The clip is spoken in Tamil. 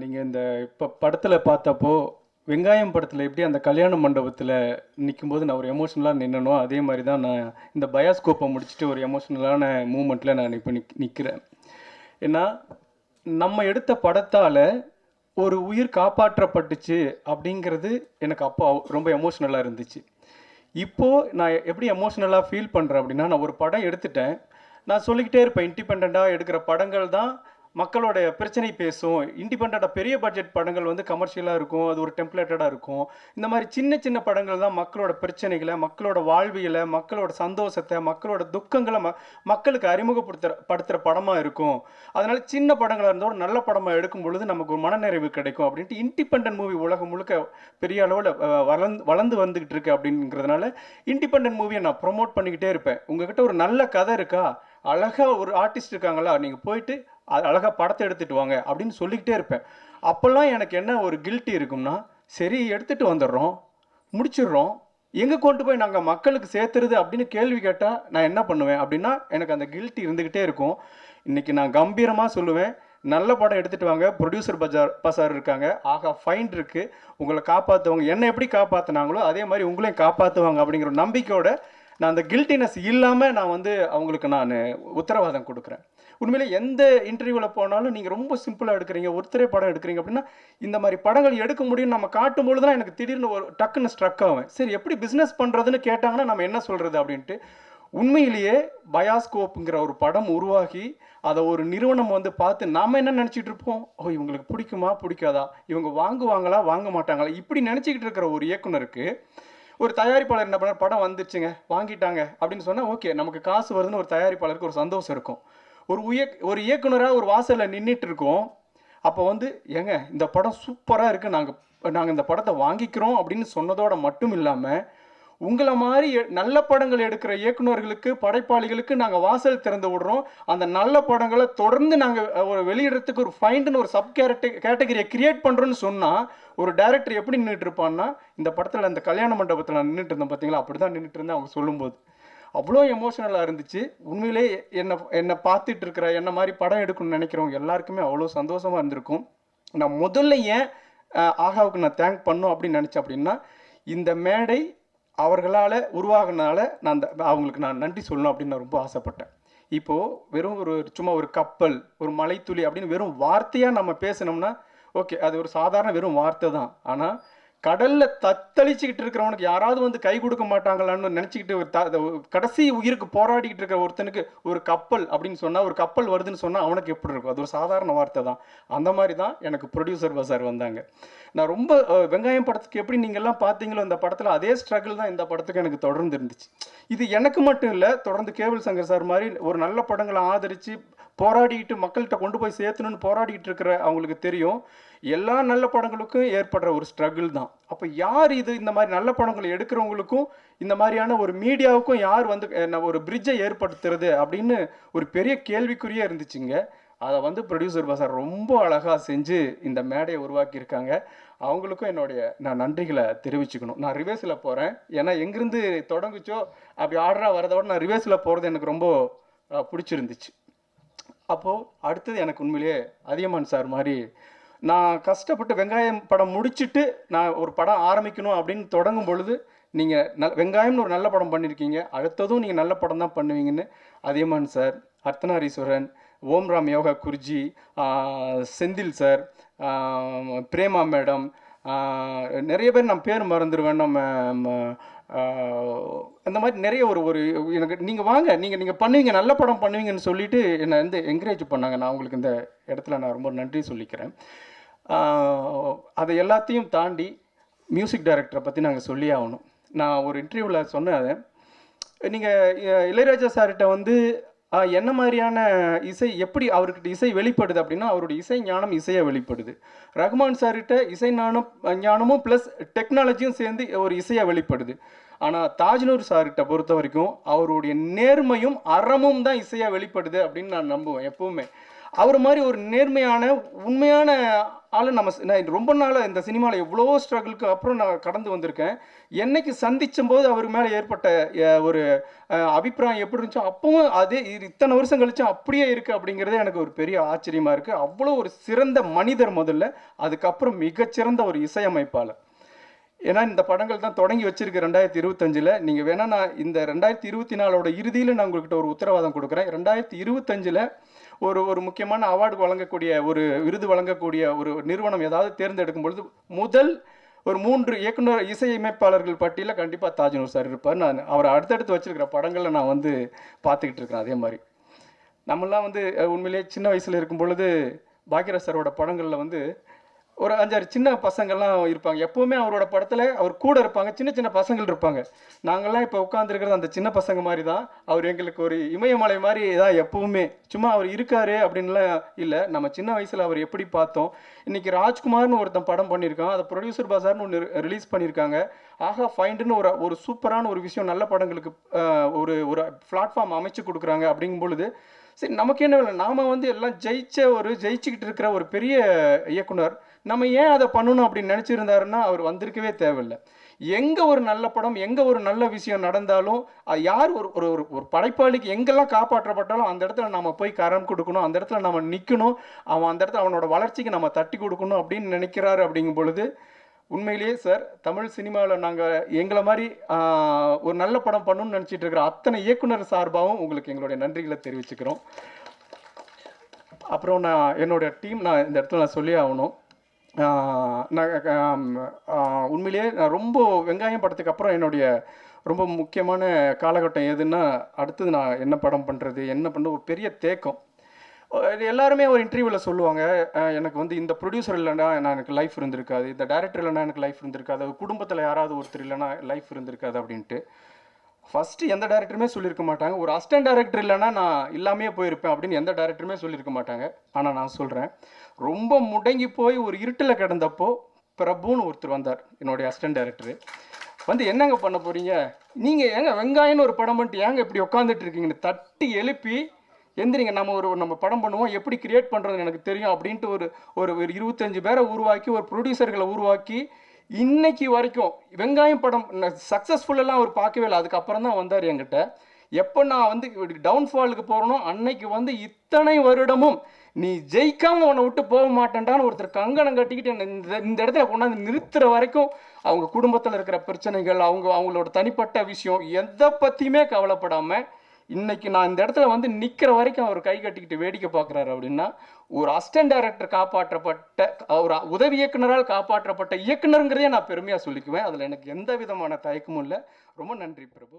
நீங்கள் இந்த இப்போ படத்தில் பார்த்தப்போ வெங்காயம் படத்தில் எப்படி அந்த கல்யாண மண்டபத்தில் நிற்கும்போது நான் ஒரு எமோஷ்னலாக நின்னனோ அதே மாதிரி தான் நான் இந்த பயாஸ்கோப்பை முடிச்சுட்டு ஒரு எமோஷ்னலான மூமெண்ட்டில் நான் இப்போ நிக் நிற்கிறேன் ஏன்னா நம்ம எடுத்த படத்தால் ஒரு உயிர் காப்பாற்றப்பட்டுச்சு அப்படிங்கிறது எனக்கு அப்போ ரொம்ப எமோஷ்னலாக இருந்துச்சு. இப்போது நான் எப்படி எமோஷ்னலாக ஃபீல் பண்ணுறேன் அப்படின்னா நான் ஒரு படம் எடுத்துட்டேன். நான் சொல்லிக்கிட்டே இருப்பேன் இண்டிபெண்ட்டாக எடுக்கிற படங்கள் தான் மக்களோட பிரச்சனை பேசும் இண்டிபெண்ட்டாக பெரிய பட்ஜெட் படங்கள் வந்து கமர்ஷியலாக இருக்கும் அது ஒரு டெம்ப்ளேட்டடாக இருக்கும். இந்த மாதிரி சின்ன சின்ன படங்கள் தான் மக்களோட பிரச்சனைகளை மக்களோட வாழ்வியலை மக்களோட சந்தோஷத்தை மக்களோட துக்கங்களை ம மக்களுக்கு அறிமுகப்படுத்துற படுத்துகிற படமாக இருக்கும். அதனால் சின்ன படங்களாக இருந்தால் ஒரு நல்ல படமாக எடுக்கும் பொழுது நமக்கு ஒரு மனநிறைவு கிடைக்கும் அப்படின்ட்டு இண்டிபெண்டன்ட் மூவி உலகம் முழுக்க பெரிய அளவில் வளர்ந்து வளர்ந்து வந்துக்கிட்டு இருக்கு அப்படிங்கிறதுனால இண்டிபெண்டன்ட் மூவியை நான் ப்ரொமோட் பண்ணிக்கிட்டே இருப்பேன். உங்ககிட்ட ஒரு நல்ல கதை இருக்கா? அழகாக ஒரு ஆர்டிஸ்ட் இருக்காங்களா? நீங்கள் போயிட்டு அழகாக படத்தை எடுத்துகிட்டு வாங்க அப்படின்னு சொல்லிக்கிட்டே இருப்பேன். அப்போல்லாம் எனக்கு என்ன ஒரு கில்ட்டி இருக்கும்னா சரி எடுத்துட்டு வந்துடுறோம் முடிச்சிடுறோம் எங்கே கொண்டு போய் நாங்கள் மக்களுக்கு சேர்த்துறது அப்படின்னு கேள்வி கேட்டால் நான் என்ன பண்ணுவேன் அப்படின்னா எனக்கு அந்த கில்ட்டி இருந்துக்கிட்டே இருக்கும். இன்றைக்கி நான் கம்பீரமாக சொல்லுவேன் நல்ல படம் எடுத்துகிட்டு வாங்க ப்ரொடியூசர் பஜார் பசார் இருக்காங்க ஆகா ஃபைன் இருக்குது உங்களை காப்பாற்றுவாங்க என்னை எப்படி காப்பாற்றினாங்களோ அதே மாதிரி உங்களையும் காப்பாற்றுவாங்க அப்படிங்கிற நம்பிக்கையோட நான் அந்த கில்ட்டினஸ் இல்லாமல் நான் வந்து அவங்களுக்கு நான் உத்தரவாதம் கொடுக்குறேன். உண்மையிலே எந்த இன்டர்வியூவில் போனாலும் நீங்கள் ரொம்ப சிம்பிளாக எடுக்கிறீங்க ஒருத்தரே படம் எடுக்கிறீங்க அப்படின்னா இந்த மாதிரி படங்கள் எடுக்க முடியும் நம்ம காட்டும்பொழுது தான் எனக்கு திடீர்னு ஒரு டக்குன்னு ஸ்ட்ரக் ஆகும் சரி எப்படி பிஸ்னஸ் பண்ணுறதுன்னு கேட்டாங்கன்னா நம்ம என்ன சொல்கிறது அப்படின்ட்டு உண்மையிலேயே பயாஸ்கோப்புங்கிற ஒரு படம் உருவாகி அதை ஒரு நிறுவனம் வந்து பார்த்து நாம் என்ன நினச்சிட்டு இருப்போம்? ஓ இவங்களுக்கு பிடிக்குமா? பிடிக்காதா? இவங்க வாங்குவாங்களா? வாங்க மாட்டாங்களா? இப்படி நினச்சிக்கிட்டு இருக்கிற ஒரு இயக்குனருக்கு ஒரு தயாரிப்பாளர் என்ன பண்ணார்? படம் வந்துச்சுங்க வாங்கிட்டாங்க. அப்படின்னு சொன்னால் ஓகே நமக்கு காசு வருதுன்னு ஒரு தயாரிப்பாளருக்கு ஒரு சந்தோஷம் இருக்கும். ஒரு உயக் ஒரு இயக்குனராக ஒரு வாசலில் நின்றுட்டு இருக்கோம். அப்போ வந்து ஏங்க இந்த படம் சூப்பராக இருக்குது நாங்கள் நாங்கள் இந்த படத்தை வாங்கிக்கிறோம் அப்படின்னு சொன்னதோட மட்டும் இல்லாமல் உங்களை மாதிரி எ- நல்ல படங்கள் எடுக்கிற இயக்குனர்களுக்கு படைப்பாளிகளுக்கு நாங்கள் வாசல் திறந்து விடுறோம். அந்த நல்ல படங்களை தொடர்ந்து நாங்கள் ஒரு வெளியிடறதுக்கு ஒரு ஃபைண்டுன்னு ஒரு சப் கேரக்டர் கேட்டகரியை கிரியேட் பண்ணுறோன்னு சொன்னால் ஒரு டைரக்டர் எப்படி நின்றுட்டு இருப்பான்னா இந்த படத்தில் அந்த கல்யாண மண்டபத்தில் நான் நின்றுட்டு இருந்தேன் பார்த்தீங்களா அப்படி தான் நின்றுட்டு இருந்தேன் அவங்க சொல்லும்போது. அவ்வளோ எமோஷனலாக இருந்துச்சு. உண்மையிலே என்னை என்னை பார்த்துட்டு இருக்கிற என்ன மாதிரி படம் எடுக்கணும்னு நினைக்கிறவங்க எல்லாருக்குமே அவ்வளோ சந்தோஷமாக இருந்திருக்கும். நான் முதல்ல ஏன் ஆகாவுக்கு நான் தேங்க் பண்ணும் அப்படின்னு நினச்சேன் அப்படின்னா இந்த மேடை அவர்களால் உருவாகினால நான் அந்த அவங்களுக்கு நான் நன்றி சொல்லணும் அப்படின்னு நான் ரொம்ப ஆசைப்பட்டேன். இப்போது வெறும் ஒரு சும்மா ஒரு கப்பல் ஒரு மலைத்துளி அப்படின்னு வெறும் வார்த்தையாக நம்ம பேசினோம்னா ஓகே அது ஒரு சாதாரண வெறும் வார்த்தை தான். ஆனால் கடல்ல தத்தளிச்சுக்கிட்டு இருக்கிறவனுக்கு யாராவது வந்து கை கொடுக்க மாட்டாங்களான்னு நினச்சிக்கிட்டு ஒரு த- த- கடைசி உயிருக்கு போராடிக்கிட்டு இருக்கிற ஒருத்தனுக்கு ஒரு கப்பல் அப்படின்னு சொன்னால் ஒரு கப்பல் வருதுன்னு சொன்னால் அவனுக்கு எப்படி இருக்கும்? அது ஒரு சாதாரண வார்த்தை தான். அந்த மாதிரி தான் எனக்கு ப்ரொடியூசர் பசார் வந்தாங்க. நான் ரொம்ப வெங்காயம் படத்துக்கு எப்படி நீங்கள்லாம் பார்த்தீங்களோ இந்த படத்தில் அதே ஸ்ட்ரகிள் தான் இந்த படத்துக்கு எனக்கு தொடர்ந்து இருந்துச்சு. இது எனக்கு மட்டும் இல்லை தொடர்ந்து கேபிள் சங்கர் சார் மாதிரி ஒரு நல்ல படங்களை ஆதரித்து போராடிக்கிட்டு மக்கள்கிட்ட கொண்டு போய் சேர்த்தணும்னு போராடிட்டு இருக்கிற அவங்களுக்கு தெரியும். எல்லா நல்ல படங்களுக்கும் ஏற்படுற ஒரு ஸ்ட்ரகிள் தான். அப்போ யார் இது இந்த மாதிரி நல்ல படங்களை எடுக்கிறவங்களுக்கும் இந்த மாதிரியான ஒரு மீடியாவுக்கும் யார் வந்து ஒரு பிரிட்ஜை ஏற்படுத்துறது அப்படின்னு ஒரு பெரிய கேள்விக்குறியே இருந்துச்சுங்க. அதை வந்து ப்ரொடியூசர் பசார் ரொம்ப அழகாக செஞ்சு இந்த மேடையை உருவாக்கியிருக்காங்க. அவங்களுக்கும் என்னுடைய நான் நன்றிகளை தெரிவிச்சுக்கணும். நான் ரிவேஸில் போகிறேன் ஏன்னா எங்கேருந்து தொடங்குச்சோ அப்படி ஆர்டராக வரதோட விட நான் ரிவேஸில் போகிறது எனக்கு ரொம்ப பிடிச்சிருந்துச்சு. அப்போது அடுத்தது எனக்கு உண்மையிலேயே அதியமான் சார் மாதிரி நான் கஷ்டப்பட்டு வெங்காயம் படம் முடிச்சுட்டு நான் ஒரு படம் ஆரம்பிக்கணும் அப்படின்னு தொடங்கும் பொழுது நீங்கள் நல் வெங்காயம்னு ஒரு நல்ல படம் பண்ணியிருக்கீங்க அடுத்ததும் நீங்கள் நல்ல படம் தான் பண்ணுவீங்கன்னு Athiyaman sir Arthanareeswaran Om Ram yoga Guruji Senthil sir Prema madam நிறைய பேர் நான் பேர் மறந்துடுவேன் நம்ம ம, அந்த மாதிரி நிறைய ஒரு ஒரு எனக்கு நீங்கள் வாங்க நீங்கள் நீங்கள் பண்ணுவீங்க நல்ல படம் பண்ணுவீங்கன்னு சொல்லிட்டு என்னை வந்து என்கரேஜ் பண்ணாங்க. நான் உங்களுக்கு இந்த இடத்துல நான் ரொம்ப நன்றி சொல்லிக்கிறேன். அதை எல்லாத்தையும் தாண்டி மியூசிக் டைரக்டரை பற்றி நாங்கள் சொல்லி ஆகணும். நான் ஒரு இன்டர்வியூவில் சொன்னேன் நீங்கள் இளையராஜா சார்கிட்ட வந்து என்ன மாதிரியான இசை எப்படி அவர்கிட்ட இசை வெளிப்படுது அப்படின்னா அவருடைய இசை ஞானம் இசையை வெளிப்படுது. ரஹ்மான் சார்கிட்ட இசை ஞானம் ஞானமும் ப்ளஸ் டெக்னாலஜியும் சேர்ந்து ஒரு இசையை வெளிப்படுது. ஆனால் தாஜ்னூர் சார்கிட்ட பொறுத்த வரைக்கும் அவருடைய நேர்மையும் அறமும் தான் இசையாக வெளிப்படுது அப்படின்னு நான் நம்புவேன் எப்பவுமே. அவர் மாதிரி ஒரு நேர்மையான உண்மையான ஆள் நம்ம நான் ரொம்ப நாளாக இந்த சினிமாவில் எவ்வளோ ஸ்ட்ரகிளுக்கு அப்புறம் நான் கடந்து வந்திருக்கேன். என்னைக்கு சந்திச்சும் போது அவர் மேலே ஏற்பட்ட ஒரு அபிப்பிராயம் எப்படி இருந்துச்சோ அப்பவும் அதே இத்தனை வருஷம் கழிச்சும் அப்படியே இருக்குது அப்படிங்கிறதே எனக்கு ஒரு பெரிய ஆச்சரியமாக இருக்குது அவ்வளோ ஒரு சிறந்த மனிதர் முதல்ல அதுக்கப்புறம் மிகச்சிறந்த ஒரு இசையமைப்பாளர். ஏன்னா இந்த படங்கள் தான் தொடங்கி வச்சிருக்கு ரெண்டாயிரத்தி இருபத்தஞ்சில். நீங்கள் வேணால் நான் இந்த ரெண்டாயிரத்தி இருபத்தி நாலோட இறுதியில் நான் உங்கள்கிட்ட ஒரு உத்தரவாதம் கொடுக்குறேன். ரெண்டாயிரத்தி இருபத்தஞ்சில் ஒரு ஒரு முக்கியமான அவார்டு வழங்கக்கூடிய ஒரு விருது வழங்கக்கூடிய ஒரு நிறுவனம் ஏதாவது தேர்ந்தெடுக்கும் பொழுது முதல் ஒரு மூன்று இயக்குனர் இசையமைப்பாளர்கள் பட்டியலில் கண்டிப்பாக தாஜ்னூர் சார் இருப்பார். நான் அவரை அடுத்தடுத்து வச்சிருக்கிற படங்களை நான் வந்து பார்த்துக்கிட்டு இருக்கிறேன் அதே மாதிரி. நம்மளாம் வந்து உண்மையிலேயே சின்ன வயசில் இருக்கும் பொழுது பாக்யராஜ் சாரோட படங்களில் வந்து ஒரு அஞ்சாறு சின்ன பசங்கள்லாம் இருப்பாங்க. எப்போவுமே அவரோட படத்தில் அவர் கூட இருப்பாங்க. சின்ன சின்ன பசங்கள் இருப்பாங்க. நாங்கள்லாம் இப்போ உட்காந்துருக்கிறது அந்த சின்ன பசங்க மாதிரி தான் அவர் எங்களுக்கு ஒரு இமயமலை மாதிரி தான் எப்போவுமே. சும்மா அவர் இருக்காரு அப்படின்லாம் இல்லை. நம்ம சின்ன வயசில் அவர் எப்படி பார்த்தோம். இன்றைக்கி ராஜ்குமார்னு ஒருத்தன் படம் பண்ணியிருக்கான். அதை ப்ரொடியூசர் பாசார்னு ஒன்று ரிலீஸ் பண்ணியிருக்காங்க. ஆஹா ஃபைண்டுன்னு ஒரு ஒரு சூப்பரான ஒரு விஷயம் நல்ல படங்களுக்கு ஒரு ஒரு பிளாட்ஃபார்ம் அமைச்சு கொடுக்குறாங்க அப்படிங்கும் பொழுது சரி நமக்கு என்ன வேலை? நாம வந்து எல்லாம் ஜெயிச்ச ஒரு ஜெயிச்சுக்கிட்டு இருக்கிற ஒரு பெரிய இயக்குனர் நம்ம ஏன் அதை பண்ணணும் அப்படின்னு நினச்சிருந்தாருன்னா அவர் வந்திருக்கவே தேவையில்லை. எங்கே ஒரு நல்ல படம் எங்கே ஒரு நல்ல விஷயம் நடந்தாலும் அது யார் ஒரு ஒரு ஒரு ஒரு படைப்பாளிக்கு எங்கெல்லாம் காப்பாற்றப்பட்டாலும் அந்த இடத்துல நம்ம போய் கரம் கொடுக்கணும் அந்த இடத்துல நம்ம நிற்கணும் அவன் அந்த இடத்துல அவனோட வளர்ச்சிக்கு நம்ம தட்டி கொடுக்கணும் அப்படின்னு நினைக்கிறாரு அப்படிங்கும் பொழுது உண்மையிலேயே சார் தமிழ் சினிமாவில் நாங்கள் எங்களை மாதிரி ஒரு நல்ல படம் பண்ணணும்னு நினச்சிட்டு இருக்கிற அத்தனை இயக்குனர் சார்பாகவும் உங்களுக்கு எங்களுடைய நன்றிகளை தெரிவிச்சுக்கிறோம். அப்புறம் நான் என்னோட டீம் நான் இந்த இடத்துல நான் சொல்லி ஆகணும். உண்மையிலேயே நான் ரொம்ப வெங்காயம் படத்துக்கு அப்புறம் என்னுடைய ரொம்ப முக்கியமான காலகட்டம் எதுன்னா அடுத்தது நான் என்ன படம் பண்ணுறது என்ன பண்ண ஒரு பெரிய தேக்கம். எல்லாருமே ஒரு இன்டர்வியூவில் சொல்லுவாங்க எனக்கு வந்து இந்த ப்ரொடியூசர் இல்லைன்னா நான் எனக்கு லைஃப் இருந்திருக்காது இந்த டேரக்டர் இல்லைன்னா எனக்கு லைஃப் இருந்திருக்காது குடும்பத்தில் யாராவது ஒருத்தர் இல்லைன்னா லைஃப் இருந்திருக்காது அப்படின்ட்டு. ஃபஸ்ட்டு எந்த டேரக்டருமே சொல்லியிருக்க மாட்டாங்க. ஒரு அசிஸ்டன்ட் டேரக்டர் இல்லைன்னா நான் இல்லாமே போயிருப்பேன் அப்படின்னு எந்த டேரக்டருமே சொல்லியிருக்க மாட்டாங்க. ஆனால் நான் சொல்கிறேன் ரொம்ப முடங்கி போய் ஒரு இருட்டில் கிடந்தப்போ பிரபுன்னு ஒருத்தர் வந்தார் என்னுடைய அசிஸ்டன்ட் டேரக்டரு வந்து என்னங்க பண்ண போகிறீங்க நீங்கள் ஏங்க வெங்காயம்னு ஒரு படம் பண்ணிட்டு ஏங்க இப்படி உட்காந்துட்டு இருக்கீங்கன்னு தட்டி எழுப்பி எந்திரிங்க நம்ம ஒரு நம்ம படம் பண்ணுவோம் எப்படி கிரியேட் பண்ணுறதுன்னு எனக்கு தெரியும் அப்படின்ட்டு ஒரு ஒரு ஒரு இருபத்தஞ்சு பேரை உருவாக்கி ஒரு ப்ரொடியூசர்களை உருவாக்கி இன்னைக்கு வரைக்கும் வெங்காயம் படம் சக்ஸஸ்ஃபுல்லெல்லாம் அவர் பார்க்கவே இல்லை. அதுக்கப்புறம் தான் வந்தார் என்கிட்ட. எப்போ நான் வந்து டவுன்ஃபாலுக்கு போகிறனோ அன்னைக்கு வந்து இத்தனை வருடமும் நீ ஜெயிக்காம உன்னை விட்டு போக மாட்டேன்டான்னு ஒருத்தர் கங்கணம் கட்டிக்கிட்டு இந்த இந்த இடத்துல கொண்டாந்து நிறுத்துற வரைக்கும் அவங்க குடும்பத்தில் இருக்கிற பிரச்சனைகள் அவங்க அவங்களோட தனிப்பட்ட விஷயம் எதை பற்றியுமே கவலைப்படாமல் இன்னைக்கு நான் இந்த இடத்துல வந்து நிற்கிற வரைக்கும் அவர் கை கட்டிக்கிட்டு வேடிக்கை பார்க்குறாரு அப்படின்னா ஒரு அசிஸ்டன்ட் டைரக்டர் காப்பாற்றப்பட்ட ஒரு உதவி இயக்குனரால் காப்பாற்றப்பட்ட இயக்குனருங்கிறதே நான் பெருமையாக சொல்லிக்குவேன். அதில் எனக்கு எந்த விதமான தயக்கமும் இல்லை. ரொம்ப நன்றி பிரபு.